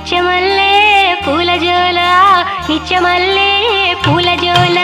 నిత్యమల్లే పూల జోల నిత్యమల్లే పూల జోల